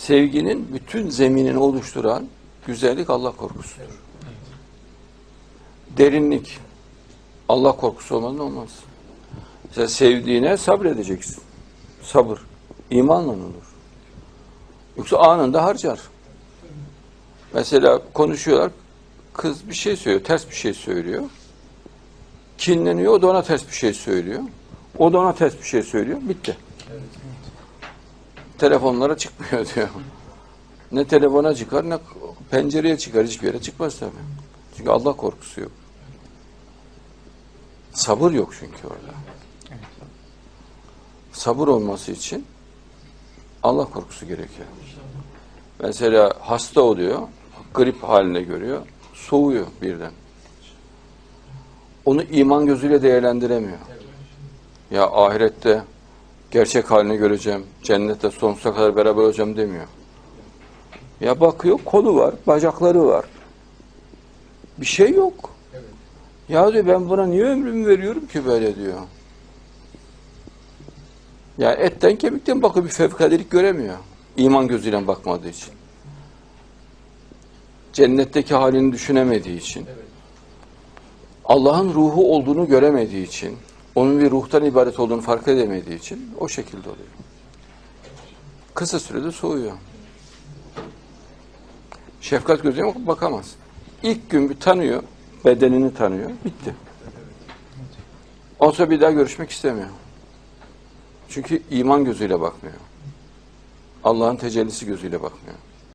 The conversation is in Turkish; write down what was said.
sevginin bütün zeminini oluşturan güzellik Allah korkusudur. Derinlik Allah korkusu olmadan olmaz. Mesela sevdiğine sabredeceksin. Sabır. imanla olur. Yoksa anında harcar. Mesela konuşuyorlar. Kız bir şey söylüyor, ters bir şey söylüyor. Kinleniyor, o da ona ters bir şey söylüyor. O da ona ters bir şey söylüyor. Bitti. Telefonlara çıkmıyor diyor. Ne telefona çıkar ne pencereye çıkar. Hiçbir yere çıkmaz tabii. Çünkü Allah korkusu yok. Sabır yok çünkü orada. Sabır olması için Allah korkusu gerekiyor. Mesela hasta oluyor, grip haline görüyor, soğuyor birden. Onu iman gözüyle değerlendiremiyor. Ya ahirette gerçek halini göreceğim, cennette sonsuza kadar beraber olacağım demiyor. Ya bakıyor kolu var, bacakları var. Bir şey yok. Ya diyor ben buna niye ömrümü veriyorum ki böyle diyor. Yani etten kemikten bakıyor bir fevkaladelik göremiyor. İman gözüyle bakmadığı için. Cennetteki halini düşünemediği için. Allah'ın ruhu olduğunu göremediği için. Onun bir ruhtan ibaret olduğunu fark edemediği için o şekilde oluyor. Kısa sürede soğuyor. Şefkat gözüyle bakamaz. İlk gün bir tanıyor, bedenini tanıyor, bitti. Ondan bir daha görüşmek istemiyor. Çünkü iman gözüyle bakmıyor. Allah'ın tecellisi gözüyle bakmıyor.